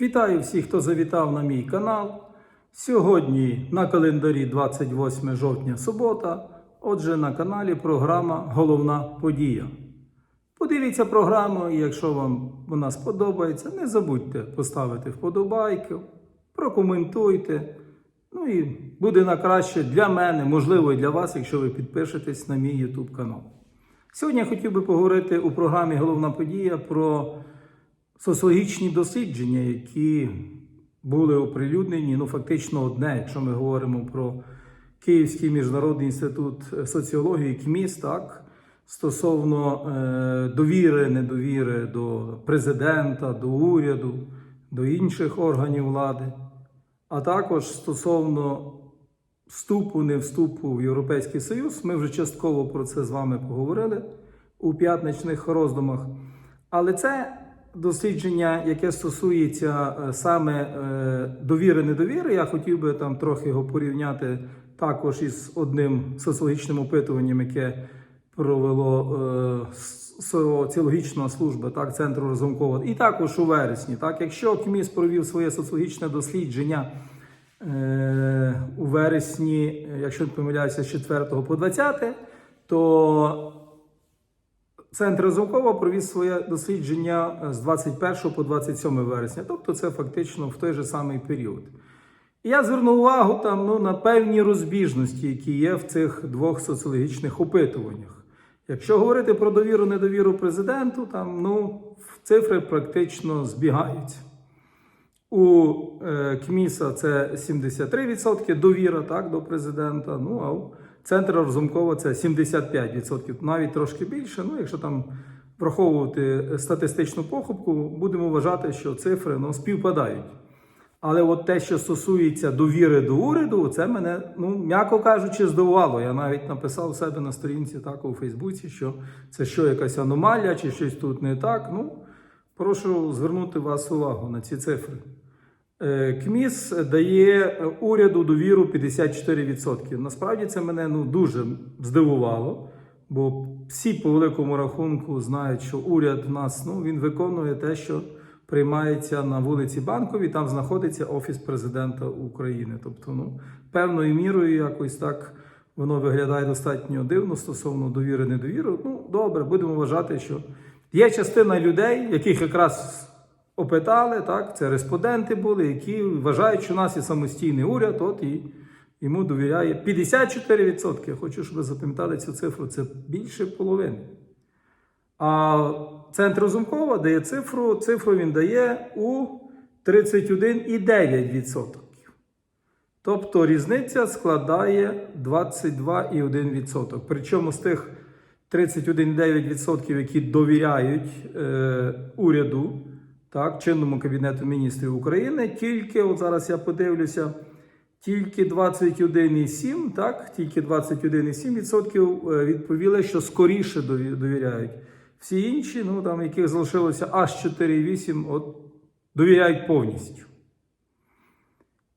Вітаю всіх, хто завітав на мій канал. Сьогодні на календарі 28 жовтня субота. Отже, на каналі програма Головна подія. Подивіться програму, і якщо вам вона сподобається, не забудьте поставити вподобайку, прокоментуйте. Ну і буде на краще для мене, можливо, і для вас, якщо ви підпишетесь на мій YouTube канал. Сьогодні я хотів би поговорити у програмі Головна подія про соціологічні дослідження, які були оприлюднені, ну фактично одне, якщо ми говоримо про Київський міжнародний інститут соціології КМІС, так, стосовно е, довіри, недовіри до президента, до уряду, до інших органів влади, а також стосовно вступу, не вступу в Європейський Союз. Ми вже частково про це з вами поговорили у п'ятничних роздумах. Але це дослідження, яке стосується е, саме е, довіри недовіри, я хотів би там трохи його порівняти також із одним соціологічним опитуванням, яке провело е, соціологічна служба, так, центру розумкова, і також у вересні. Так, якщо КМІС провів своє соціологічне дослідження у вересні, якщо не помиляюся, з 4 по 20, то Центр Разумкова провів своє дослідження з 21 по 27 вересня, тобто це фактично в той же самий період. І я звернув увагу там, ну, на певні розбіжності, які є в цих двох соціологічних опитуваннях. Якщо говорити про довіру недовіру президенту, там ну, цифри практично збігаються. У е, КМІСа це 73% довіра так, до президента. Ну а у центру Розумкова це 75%, навіть трошки більше. Ну, якщо там враховувати статистичну похибку, будемо вважати, що цифри ну, співпадають. Але от те, що стосується довіри до уряду, це мене, ну, м'яко кажучи, здивувало. Я навіть написав себе на сторінці так у Фейсбуці, що це що якась аномалія, чи щось тут не так. Ну, прошу звернути вас увагу на ці цифри. Е, КМІС дає уряду довіру 54%. Насправді це мене ну, дуже здивувало, бо всі по великому рахунку знають, що уряд в нас ну, він виконує те, що приймається на вулиці Банковій, там знаходиться Офіс президента України. Тобто, ну, певною мірою якось так воно виглядає достатньо дивно стосовно довіри, недовіри. Ну, добре, будемо вважати, що є частина людей, яких якраз опитали, так, це респонденти були, які вважають, що у нас є самостійний уряд, от і йому довіряє 54%. Я хочу, щоб ви запам'ятали цю цифру, це більше половини. А центр Розумкова дає цифру, цифру він дає у 31,9%. Тобто різниця складає 22,1%. Причому з тих 31,9%, які довіряють е, уряду, так, чинному Кабінету міністрів України, тільки, от зараз я подивлюся, тільки 21,7%, так, тільки 21,7% відповіли, що скоріше довіряють. Всі інші, ну там яких залишилося аж 4,8%, от довіряють повністю.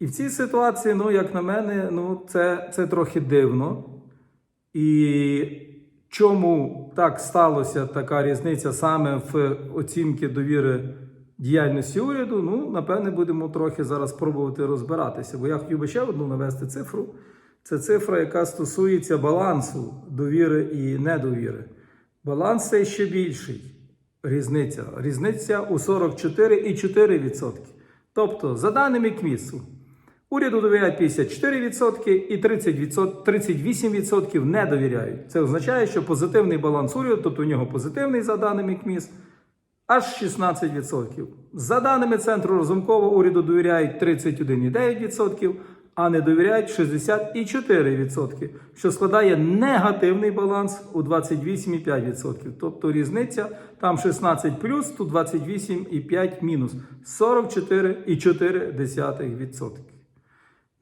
І в цій ситуації, ну, як на мене, ну, це, це трохи дивно. І чому так сталося така різниця саме в оцінки довіри діяльності уряду? Ну, напевне, будемо трохи зараз пробувати розбиратися. Бо я хотів би ще одну навести цифру. Це цифра, яка стосується балансу довіри і недовіри. Баланс цей ще більший. Різниця. Різниця у 44,4%. Тобто, за даними КМІСу, уряду довіряють 54% і 30%, 38% не довіряють. Це означає, що позитивний баланс уряду, тобто у нього позитивний за даними КМІС, аж 16%. За даними Центру Розумкова, уряду довіряють 31,9%, а не довіряють 64%, що складає негативний баланс у 28,5%. Тобто різниця там 16 плюс, тут 28,5 мінус 44,4%.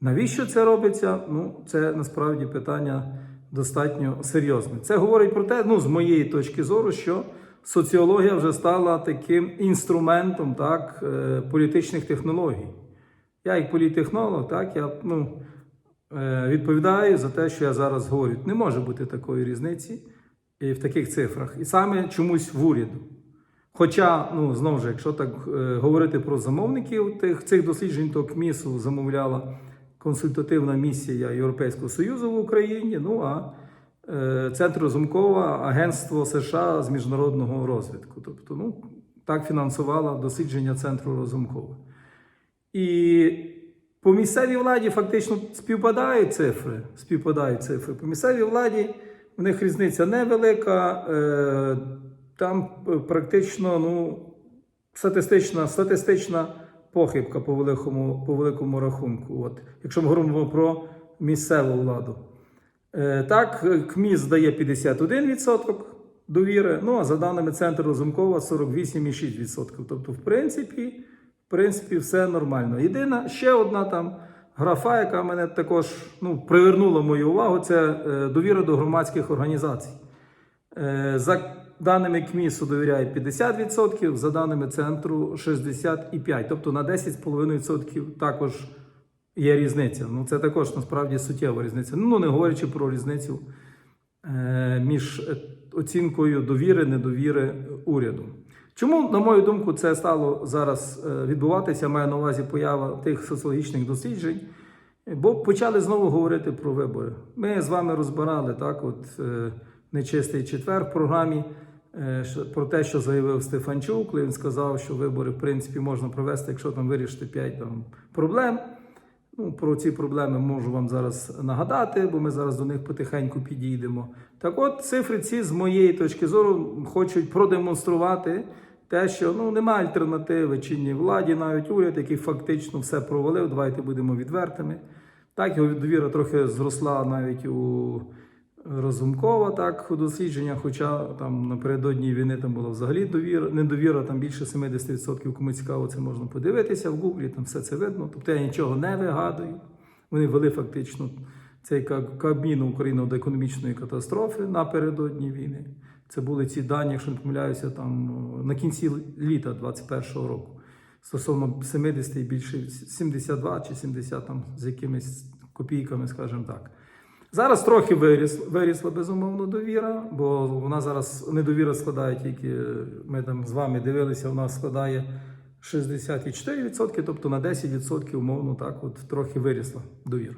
Навіщо це робиться? Ну, це насправді питання достатньо серйозне. Це говорить про те, ну, з моєї точки зору, що соціологія вже стала таким інструментом так, е, політичних технологій. Я, як політтехнолог, так, я ну, е, відповідаю за те, що я зараз говорю. Не може бути такої різниці і в таких цифрах. І саме чомусь в уряду. Хоча, ну знову ж, якщо так е, говорити про замовників тих цих досліджень, то КМІСу замовляла консультативна місія Європейського Союзу в Україні. Ну а е, Центр Розумкова Агентство США з міжнародного розвитку. Тобто, ну так фінансувала дослідження Центру Розумкова. І по місцевій владі фактично співпадають цифри. Співпадають цифри. По місцевій владі в них різниця невелика. Е, там е, практично ну, статистична, статистична похибка по великому, по великому рахунку. От, якщо ми говоримо про місцеву владу. Е, так, КМІС дає 51% довіри, ну а за даними Центру Розумкова 48,6%. Тобто, в принципі, в принципі, все нормально. Єдина ще одна там графа, яка мене також ну, привернула мою увагу, це е, довіра до громадських організацій. Е, За даними КМІСу довіряють 50%, за даними центру 65%. Тобто на 10,5% також є різниця. Ну це також насправді суттєва різниця. Ну не говорячи про різницю е, між е, оцінкою довіри, недовіри уряду. Чому, на мою думку, це стало зараз е, відбуватися? Маю на увазі поява тих соціологічних досліджень. Бо почали знову говорити про вибори. Ми з вами розбирали так, от нечистий четвер в програмі про те, що заявив Стефанчук, коли він сказав, що вибори в принципі можна провести, якщо там вирішити 5 там, проблем. Ну, про ці проблеми можу вам зараз нагадати, бо ми зараз до них потихеньку підійдемо. Так от, цифри ці, з моєї точки зору, хочуть продемонструвати те, що ну, немає альтернативи чинній владі, навіть уряд, який фактично все провалив. Давайте будемо відвертими. Так, його довіра трохи зросла навіть у Розумкова, так, у дослідженнях, хоча там напередодні війни там була взагалі довіра, недовіра, там більше 70%, кому цікаво, це можна подивитися в Гуглі, там все це видно. Тобто я нічого не вигадую. Вони ввели фактично цей ка- Кабмін Україну до економічної катастрофи напередодні війни. Це були ці дані, якщо не помиляюся, там на кінці літа 21-го року. Стосовно 70 і більше 72 чи 70 там з якимись копійками, скажімо так. Зараз трохи виріс, вирісла безумовно довіра, бо вона зараз недовіра складає тільки, ми там з вами дивилися, вона складає 64%, тобто на 10% умовно так от трохи вирісла довіра.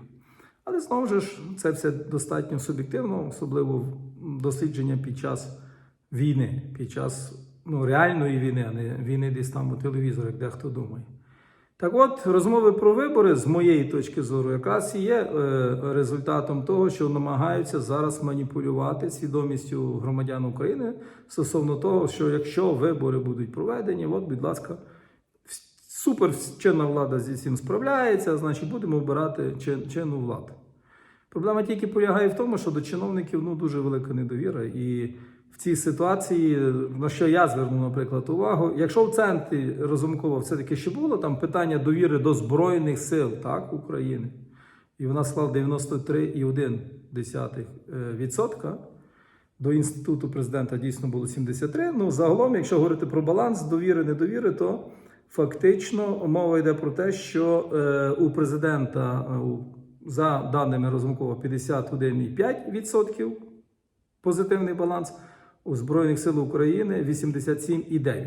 Але знову ж це все достатньо суб'єктивно, особливо дослідження під час війни, під час ну, реальної війни, а не війни десь там у телевізорі, як дехто думає. Так от, розмови про вибори, з моєї точки зору, якраз і є е, результатом того, що намагаються зараз маніпулювати свідомістю громадян України стосовно того, що якщо вибори будуть проведені, от, будь ласка, супер чинна влада зі всім справляється, значить будемо обирати чин- чинну владу. Проблема тільки полягає в тому, що до чиновників ну, дуже велика недовіра. І в цій ситуації, на що я звернув, наприклад, увагу, якщо в центрі Розумкова все-таки ще було там питання довіри до Збройних сил так, України, і вона склала 93,1%, до інституту президента дійсно було 73. Ну, загалом, якщо говорити про баланс довіри, недовіри, то фактично мова йде про те, що е, у президента е, за даними Розумкова 51,5% позитивний баланс, у Збройних сил України 87,9%.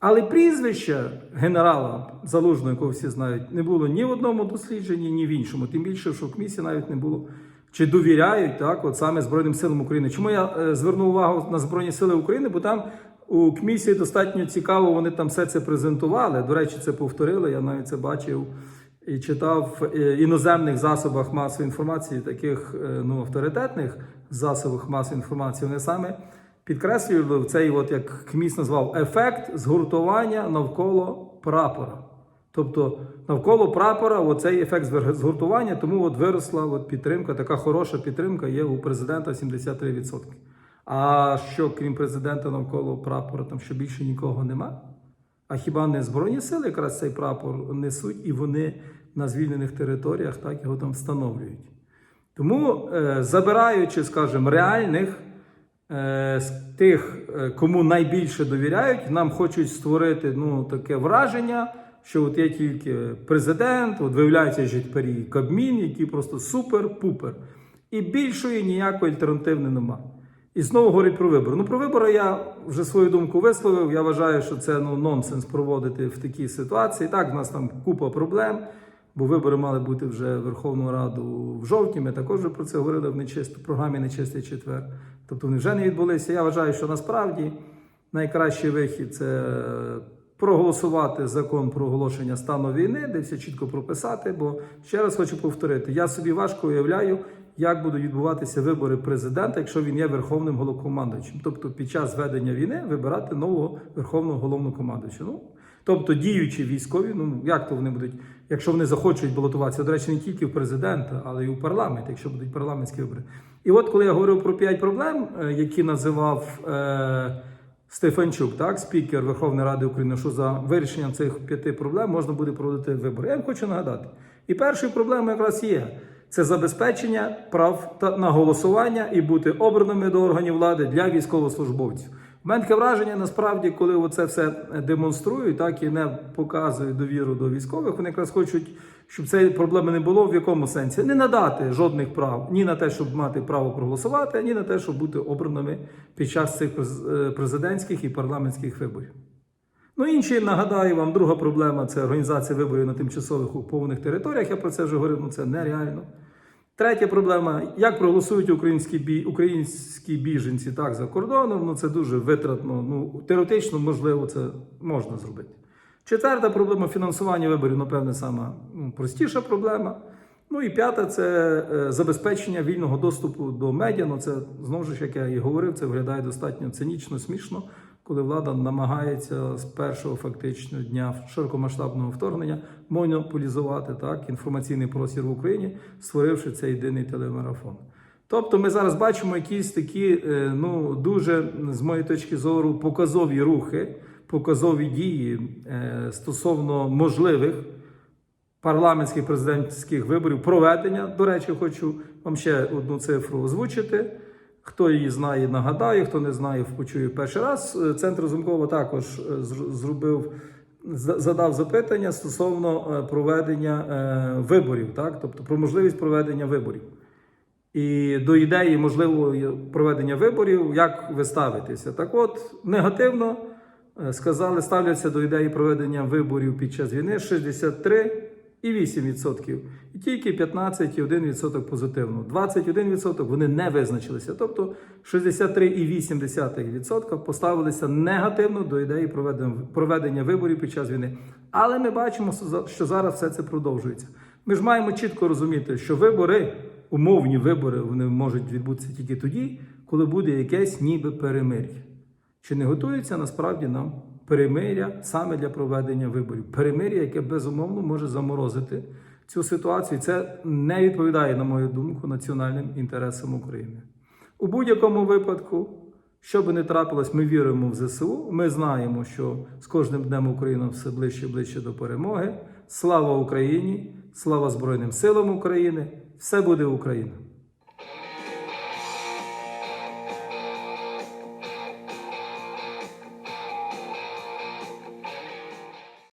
Але прізвища генерала Залужного, якого всі знають, не було ні в одному дослідженні, ні в іншому. Тим більше, що в КМІСі навіть не було. Чи довіряють так, от саме Збройним силам України? Чому я е, звернув увагу на Збройні Сили України? Бо там у КМІСі достатньо цікаво, вони там все це презентували. До речі, це повторили. Я навіть це бачив і читав в е, іноземних засобах масової інформації, таких е, ну, авторитетних засобах масової інформації. Вони саме підкреслювали цей, от як КМІС назвав, ефект згуртування навколо прапора. Тобто навколо прапора оцей ефект згуртування, тому от виросла от підтримка, така хороша підтримка є у президента 73%. А що, крім президента, навколо прапора, там що більше нікого нема? А хіба не Збройні сили якраз цей прапор несуть, і вони на звільнених територіях так його там встановлюють. Тому, е, забираючи, скажімо, реальних з тих, е, кому найбільше довіряють, нам хочуть створити ну, таке враження, що от є тільки президент, от виявляється, що тепер і Кабмін, які просто супер-пупер. І більшої ніякої альтернативи нема. І знову говорить про вибори. Ну, про вибори я вже свою думку висловив. Я вважаю, що це ну, нонсенс проводити в такій ситуації. Так, в нас там купа проблем, бо вибори мали бути вже Верховну Раду в жовтні. Ми також вже про це говорили в нечист... програмі Нечистий четвер. Тобто вони вже не відбулися. Я вважаю, що насправді найкращий вихід це проголосувати закон про оголошення стану війни, де все чітко прописати. Бо ще раз хочу повторити: я собі важко уявляю, як будуть відбуватися вибори президента, якщо він є верховним головнокомандуючим. Тобто, під час ведення війни вибирати нового верховного головнокомандуюча. Ну тобто, діючі військові, ну як то вони будуть, якщо вони захочуть балотуватися, до речі, не тільки в президента, але й у парламент, якщо будуть парламентські вибори. І от коли я говорив про п'ять проблем, е, які називав. Е- Стефанчук, так, спікер Верховної Ради України, що за вирішенням цих п'яти проблем можна буде проводити вибори. Я вам хочу нагадати. І першою проблемою якраз є це забезпечення прав на голосування і бути обраними до органів влади для військовослужбовців. У враження, насправді, коли оце все демонструють, так і не показують довіру до військових, вони якраз хочуть, щоб цієї проблеми не було. В якому сенсі не надати жодних прав ні на те, щоб мати право проголосувати, ні на те, щоб бути обраними під час цих е, президентських і парламентських виборів. Ну, інші нагадаю вам, друга проблема це організація виборів на тимчасових окупованих територіях. Я про це вже говорив, ну це нереально. Третя проблема: як проголосують українські бі... українські біженці так за кордоном. Ну це дуже витратно. Ну теоретично можливо це можна зробити. Четверта проблема фінансування виборів, напевне, сама ну, простіша проблема. Ну і п'ята це е, забезпечення вільного доступу до медіа. Ну це знову ж як я і говорив, це виглядає достатньо цинічно, смішно, коли влада намагається з першого фактично дня широкомасштабного вторгнення монополізувати так інформаційний простір в Україні, створивши цей єдиний телемарафон. Тобто ми зараз бачимо якісь такі, е, ну дуже з моєї точки зору, показові рухи, показові дії е, стосовно можливих парламентських президентських виборів проведення. До речі, хочу вам ще одну цифру озвучити. Хто її знає, нагадаю, хто не знає, почує перший раз. Е, Центр Розумкова також е, зробив, задав запитання стосовно е, проведення виборів, так? тобто про можливість проведення виборів. І до ідеї можливого проведення виборів, як ви ставитеся? Так от, негативно сказали, ставляться до ідеї проведення виборів під час війни 63,8%. І 8%, і тільки 15,1% позитивно. 21% вони не визначилися. Тобто 63,8% поставилися негативно до ідеї проведення, виборів під час війни. Але ми бачимо, що зараз все це продовжується. Ми ж маємо чітко розуміти, що вибори, умовні вибори, вони можуть відбутися тільки тоді, коли буде якесь ніби перемир'я. Чи не готується насправді нам перемир'я саме для проведення виборів? Перемир'я, яке безумовно може заморозити цю ситуацію. Це не відповідає, на мою думку, національним інтересам України. У будь-якому випадку, що би не трапилось, ми віримо в ЗСУ. Ми знаємо, що з кожним днем Україна все ближче і ближче до перемоги. Слава Україні! Слава Збройним силам України! Все буде Україна!